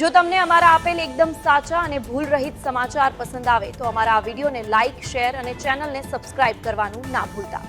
જો તમને અમારા આપેલ એકદમ સાચા અને ભૂલ રહિત સમાચાર પસંદ આવે તો અમારા આ વિડીયોને લાઇક, શેર અને ચેનલને સબસ્ક્રાઇબ કરવાનું ના ભૂલતા.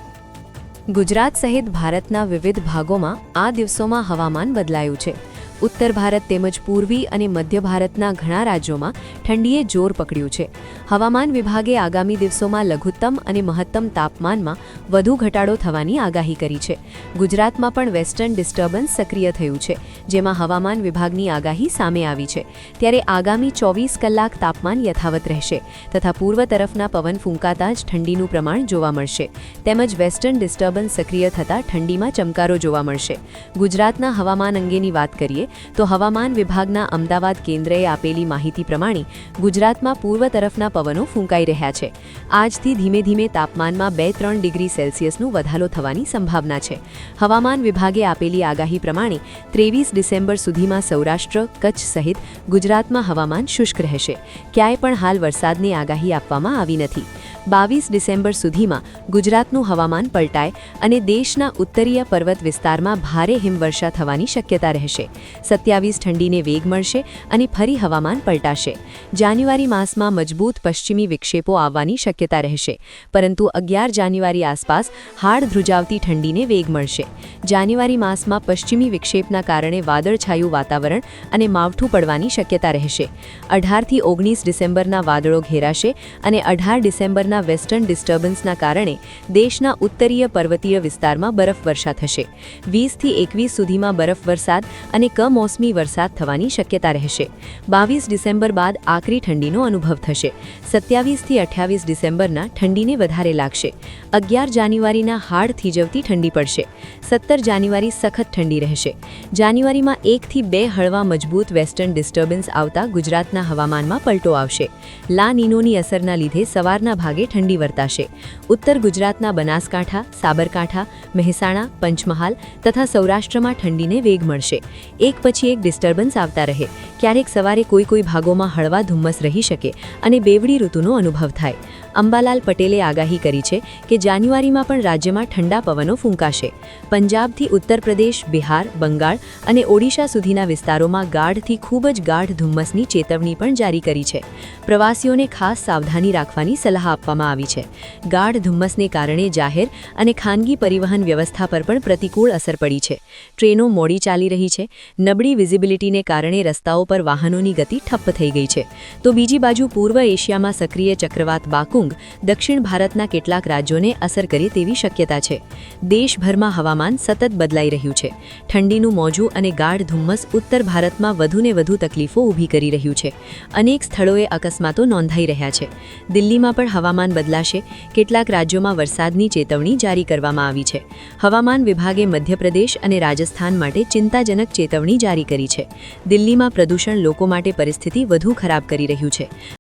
ગુજરાત સહિત ભારતના વિવિધ ભાગોમાં આ દિવસોમાં હવામાન બદલાયું છે. ઉત્તર ભારત તેમજ પૂર્વી અને મધ્ય ભારતના ઘણા રાજ્યોમાં ઠંડીએ જોર પકડ્યું છે. હવામાન વિભાગે આગામી દિવસોમાં લઘુત્તમ અને મહત્તમ તાપમાનમાં વધુ ઘટાડો થવાની આગાહી કરી છે. ગુજરાતમાં પણ વેસ્ટર્ન ડિસ્ટર્બન્સ સક્રિય થયું છે, જેમાં હવામાન વિભાગની આગાહી સામે આવી છે. ત્યારે આગામી ચોવીસ કલાક તાપમાન યથાવત રહેશે તથા પૂર્વ તરફના પવન ફૂંકાતા જ ઠંડીનું પ્રમાણ જોવા મળશે. તેમજ વેસ્ટર્ન ડિસ્ટર્બન્સ સક્રિય થતાં ઠંડીમાં ચમકારો જોવા મળશે. ગુજરાતના હવામાન અંગેની વાત કરીએ તો હવામાન વિભાગના અમદાવાદ કેન્દ્રએ આપેલી માહિતી પ્રમાણે ગુજરાતમાં પૂર્વ તરફના પવનો ફૂંકાઈ રહ્યા છે. આજથી ધીમે ધીમે તાપમાનમાં બે ત્રણ ડિગ્રી સેલ્સિયસનું વધારો થવાની સંભાવના છે. હવામાન વિભાગે આપેલી આગાહી પ્રમાણે ત્રેવીસ ડિસેમ્બર સુધીમાં સૌરાષ્ટ્ર, કચ્છ સહિત ગુજરાતમાં હવામાન શુષ્ક રહેશે. ક્યાંય પણ હાલ વરસાદની આગાહી આપવામાં આવી નથી. બાવીસ ડિસેમ્બર સુધીમાં ગુજરાતનું હવામાન પલટાય અને દેશના ઉત્તરીય પર્વત વિસ્તારમાં ભારે હિમવર્ષા થવાની શક્યતા રહેશે. સત્યાવીસ ઠંડીને વેગ મળશે અને ફરી હવામાન પલટાશે. જાન્યુઆરી માસમાં મજબૂત પશ્ચિમી વિક્ષેપો આવવાની શક્યતા રહેશે, પરંતુ અગિયાર જાન્યુઆરી આસપાસ હાડ ધ્રુજાવતી ઠંડીને વેગ મળશે. જાન્યુઆરી માસમાં પશ્ચિમી વિક્ષેપના કારણે વાદળછાયું વાતાવરણ અને માવઠું પડવાની શક્યતા રહેશે. અઢારથી ઓગણીસ ડિસેમ્બરના વાદળો ઘેરાશે અને અઢાર ડિસેમ્બરના વેસ્ટર્ન ડિસ્ટર્બન્સના કારણે દેશના ઉત્તરીય પર્વતીય વિસ્તારમાં બરફવર્ષા થશે. વીસથી એકવીસ સુધીમાં બરફવરસાદ અને કમોસમી વરસાદ થવાની શક્યતા રહેશે. બાવીસ ડિસેમ્બર બાદ આકરી ઠંડીનો અનુભવ થશે. સત્યાવીસથી અઠ્યાવીસ ડિસેમ્બરના ઠંડીને વધારે લાગશે. અગિયાર જાન્યુઆરીના હાડ થીજવતી ઠંડી પડશે. સત્તર જાન્યુઆરી સખત ઠંડી રહેશે. જાન્યુઆરીમાં એકથી બે હળવા મજબૂત વેસ્ટર્ન ડિસ્ટર્બન્સ આવતા ગુજરાતના હવામાનમાં પલટો આવશે. લા નીનોની અસરના લીધે સવારના ભાગે ઠંડી વર્તાશે. ઉત્તર ગુજરાતના બનાસકાંઠા, સાબરકાંઠા, મહેસાણા, પંચમહાલ તથા સૌરાષ્ટ્રમાં ઠંડીને વેગ મળશે. એક પછી એક ડિસ્ટર્બન્સ આવતા રહે. ક્યારેક સવારે કોઈ કોઈ ભાગોમાં હળવા ધુમ્મસ રહી શકે અને બેવડી ઋતુનો અનુભવ થાય. અંબાલાલ પટેલે આગાહી કરી છે કે જાન્યુઆરીમાં પણ રાજ્યમાં ઠંડા પવનો ફૂંકાશે. પંજાબથી ઉત્તર પ્રદેશ, બિહાર, બંગાળ અને ઓડિશા સુધીના વિસ્તારોમાં ગાઢથી ખૂબ જ ગાઢ ધુમ્મસની ચેતવણી પણ જારી કરી છે. પ્રવાસીઓને ખાસ સાવધાની રાખવાની સલાહ આપવામાં આવી છે. ગાઢ ધુમ્મસને કારણે જાહેર અને ખાનગી પરિવહન વ્યવસ્થા પર પણ પ્રતિકૂળ અસર પડી છે. ટ્રેનો મોડી ચાલી રહી છે. નબળી વિઝિબિલિટીને કારણે રસ્તાઓ પર વાહનોની ગતિ ઠપ્પ થઈ ગઈ છે. તો બીજી બાજુ પૂર્વ એશિયામાં સક્રિય ચક્રવાત બાકુંગ દક્ષિણ ભારતના કેટલાક રાજ્યોને અસર કરે તેવી શક્યતા છે. દેશભરમાં હવામાન સતત બદલાઈ રહ્યું છે. ઠંડીનું મોજું અને ગાઢ ધુમ્મસ ઉત્તર ભારતમાં વધુને વધુ તકલીફો ઊભી કરી રહ્યું છે. અનેક સ્થળોએ અકસ્માતો નોંધાઈ રહ્યા છે. દિલ્હીમાં પણ હવામાન બદલાશે. કેટલાક રાજ્યોમાં વરસાદની ચેતવણી જારી કરવામાં આવી છે. હવામાન વિભાગે મધ્યપ્રદેશ અને રાજસ્થાન માટે ચિંતાજનક ચેતવણી જારી કરી છે. દિલ્હીમાં પ્રદૂષણ લોકો માટે પરિસ્થિતિ વધુ ખરાબ કરી રહ્યું છે.